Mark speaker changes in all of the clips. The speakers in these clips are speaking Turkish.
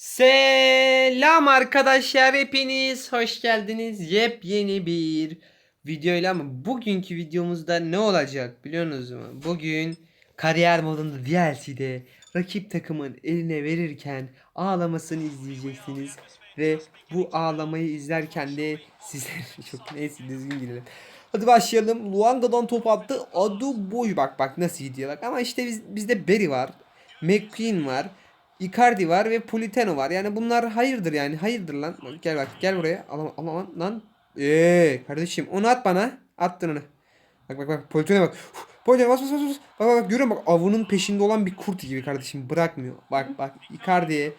Speaker 1: Selam arkadaşlar hepiniz hoş geldiniz yepyeni bir videoyla ama bugünkü videomuzda ne olacak biliyorsunuz mu? Bugün kariyer modunda DLC'de rakip takımın eline verirken ağlamasını izleyeceksiniz ve bu ağlamayı izlerken de sizler çok neyse düzgün gidelim. Hadi başlayalım. Luanga'dan top attı. Adı boy bak bak nasıl gidiyor bak ama işte biz, bizde Berry var. McQueen var. Icardi var ve Politano var. Yani bunlar hayırdır yani. Hayırdır lan. Gel bak gel buraya. Alam alam lan. Eee kardeşim onu at bana. Attın onu. Bak bak bak Politano'ya bak. Politano bas bas bas. Bak bak bak görüyor musun? Bak avının peşinde olan bir kurt gibi kardeşim. Bırakmıyor. Bak bak Icardi.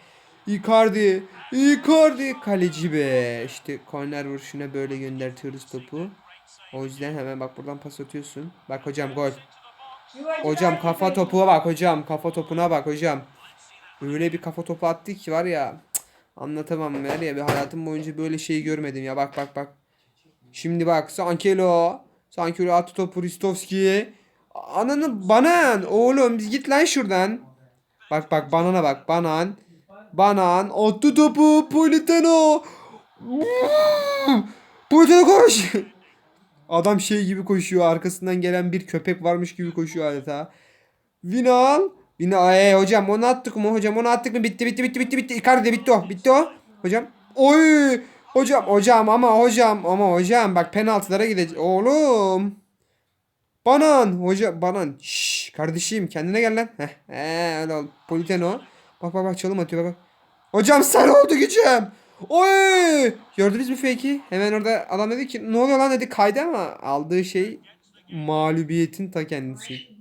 Speaker 1: Icardi. Icardi. Kaleci be. İşte korner vuruşuna böyle göndertiyoruz topu. O yüzden hemen bak buradan pas atıyorsun. Bak hocam gol. Hocam kafa topuna bak hocam. Kafa topuna bak hocam. Öyle bir kafa topu attı ki var ya. anlatamam var ya. Bir hayatım boyunca böyle şeyi görmedim ya. Bak bak bak. Şimdi bak Sankelo. Sankelo attı topu Ristovski'ye. Ananı banan. Oğlum biz git lan şuradan. Bak bak banana bak. Banan. Banan. Attı topu. Politano. Politano koş. Adam şey gibi koşuyor. Arkasından gelen bir köpek varmış gibi koşuyor adeta. Vinal. Vinal. Ee, hocam onu attık mı? Hocam onu attık mı? Bitti bitti bitti bitti bitti. Icardi bitti o. Bitti o. Hocam. Oy. Hocam hocam ama hocam ama hocam bak penaltılara gidecek. Oğlum. Banan. Hoca banan. Şşş kardeşim kendine gel lan. Heh. Ee, öyle ol. Politeno. Bak bak bak çalım atıyor bak. Hocam sen oldu gücüm. Oy! Gördünüz mü fake'i? Hemen orada adam dedi ki ne oluyor lan dedi kaydı ama aldığı şey mağlubiyetin ta kendisi.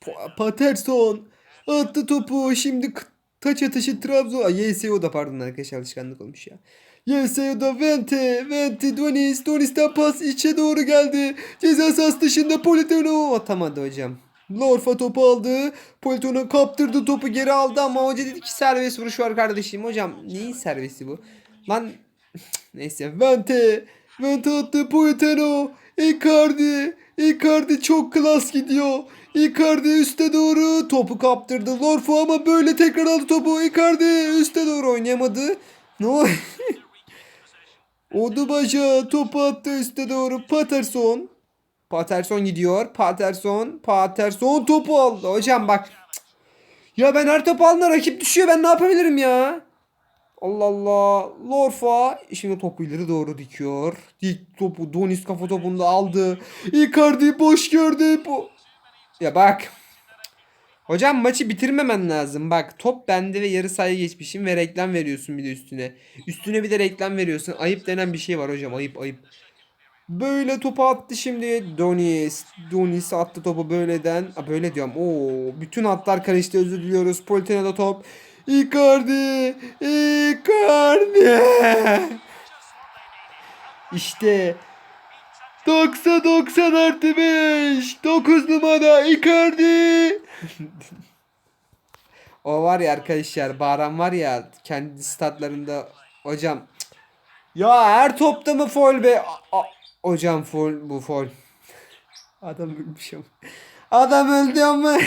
Speaker 1: Pa- Patterson attı topu şimdi taç atışı Trabzon. Ay, YSO da pardon arkadaşlar alışkanlık olmuş ya. YSO da Vente, Vente Donis, Donis'ten pas içe doğru geldi. Ceza sahası dışında Politano atamadı hocam. Lorfa topu aldı. Politano kaptırdı topu geri aldı ama hoca dedi ki serbest vuruş var kardeşim. Hocam neyin serbesti bu? Lan neyse Vente. Vente attı Politano. Icardi. Icardi çok klas gidiyor. Icardi üste doğru topu kaptırdı. Lorfa ama böyle tekrar aldı topu. Icardi üste doğru oynayamadı. Ne o? Odubaşa topu attı üste doğru. Patterson. Patterson gidiyor. Patterson. Patterson topu aldı. Hocam bak. Ya ben her topu aldığımda rakip düşüyor. Ben ne yapabilirim ya? Allah Allah. Lorfa. Şimdi topu ileri doğru dikiyor. Dik topu. Donis kafa topunu da aldı. Icardi boş gördü. Bu. Ya bak. Hocam maçı bitirmemen lazım. Bak top bende ve yarı sahaya geçmişim ve reklam veriyorsun bir de üstüne. Üstüne bir de reklam veriyorsun. Ayıp denen bir şey var hocam. Ayıp ayıp. Böyle topu attı şimdi Donis. Donis attı topu böyleden. Aa, böyle diyorum. Oo, bütün hatlar karıştı. Özür diliyoruz. Politano'da top. Icardi. Icardi. İşte 90 90 artı 5. 9 numara Icardi. o var ya arkadaşlar Baran var ya kendi statlarında hocam ya her topta mı foul be? A- a- hocam foul bu foul. Adam ölmüş ama. Adam öldü ama.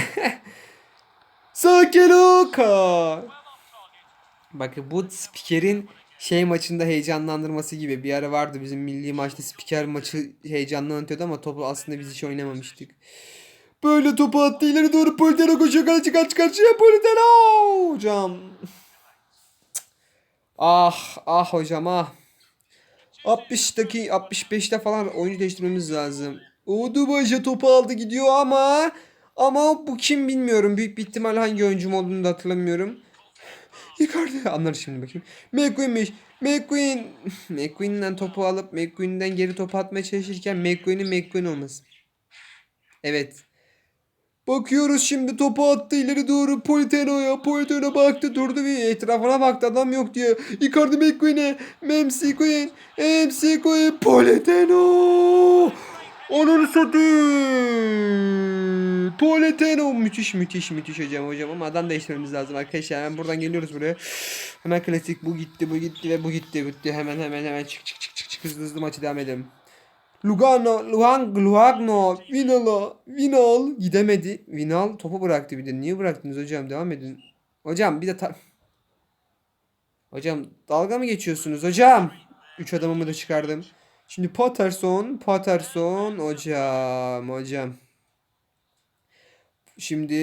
Speaker 1: Sakeloka. Bakın bu spikerin şey maçında heyecanlandırması gibi bir ara vardı bizim milli maçta spiker maçı heyecanlı anlatıyordu ama topu aslında biz hiç oynamamıştık. Böyle topu attı ileri doğru Politano koşuyor kaleci kaç karşıya Politano hocam. Ah ah hocam ah. 60 dakika 65'te falan oyuncu değiştirmemiz lazım. Odubaşa topu aldı gidiyor ama ama bu kim bilmiyorum. Büyük bir ihtimal hangi oyuncum olduğunu da hatırlamıyorum. Icardi anlar şimdi bakayım. McQueen'miş. McQueen. McQueen'den topu alıp McQueen'den geri topu atmaya çalışırken McQueen'in McQueen olması. Evet. Bakıyoruz şimdi topu attı ileri doğru Politano'ya. Politano baktı durdu bir etrafına baktı adam yok diye. Icardi McQueen'e. MC Queen. MC Queen. Politano. Onu satayım. Politano. Müthiş müthiş müthiş hocam hocam ama adam değiştirmemiz lazım arkadaşlar. Hemen buradan geliyoruz buraya. Hemen klasik bu gitti bu gitti ve bu gitti bitti. Hemen hemen hemen çık çık çık çık çık hızlı hızlı maçı devam edelim. Lugano, Luang, Luagno, Vinal'a, Vinal gidemedi. Vinal topu bıraktı bir de. Niye bıraktınız hocam? Devam edin. Hocam bir de ta- Hocam dalga mı geçiyorsunuz hocam? 3 adamımı da çıkardım. Şimdi Patterson, Patterson hocam, hocam. Şimdi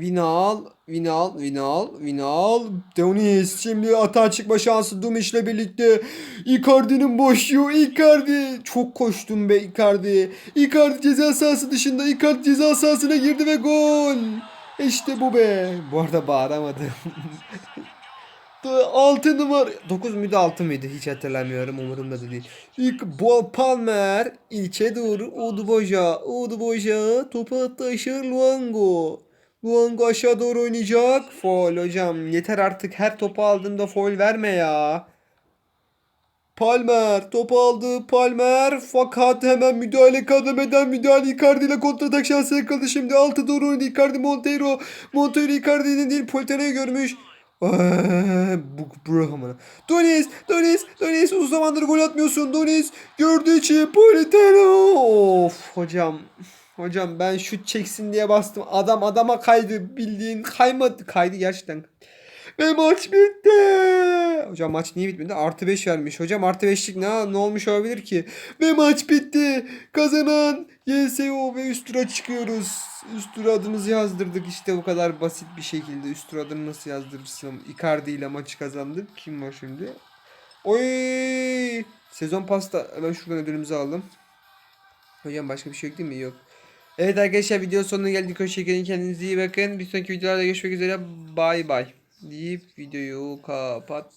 Speaker 1: Vinal, Vinal, Vinal, Vinal, Dionis. Şimdi atağa çıkma şansı Dumiç'le birlikte. Icardi'nin boşluğu, Icardi. Çok koştum be Icardi. Icardi ceza sahası dışında. Icardi ceza sahasına girdi ve gol. İşte bu be. Bu arada bağıramadım. 6 numara. 9 muydu 6 mıydı? Hiç hatırlamıyorum. Umurumda da değil. İlk Bol Palmer içe doğru Uduboja Uduboja topu attı. Luango. Luango aşağı doğru oynayacak. Foul hocam. Yeter artık. Her topu aldığımda foul verme ya. Palmer topu aldı. Palmer fakat hemen müdahale kademeden müdahale Icardi ile kontratak şansı yakaladı. Şimdi altı doğru oynadı Icardi Monteiro. Monteiro Icardi'nin değil Politano'yu görmüş bu bırakamana. Donis, Donis, Donis uzun zamandır gol atmıyorsun. Donis gördüğü için Politano. Of hocam. Hocam ben şut çeksin diye bastım. Adam adama kaydı bildiğin kaymadı. Kaydı gerçekten. Ve maç bitti. Hocam maç niye bitmedi? Artı 5 vermiş. Hocam artı 5'lik ne, ne olmuş olabilir ki? Ve maç bitti. Kazanan YSO ve üst tura çıkıyoruz. Üst tura adımızı yazdırdık. İşte bu kadar basit bir şekilde. Üst tura adını nasıl yazdırırsam. Icardi ile maçı kazandık. Kim var şimdi? Oy! Sezon pasta. Hemen şuradan ödülümüzü aldım. Hocam başka bir şey yok değil mi? Yok. Evet arkadaşlar video sonuna geldik. Hoşçakalın. Kendinize iyi bakın. Bir sonraki videolarda görüşmek üzere. Bay bay. Deyip videoyu kapat.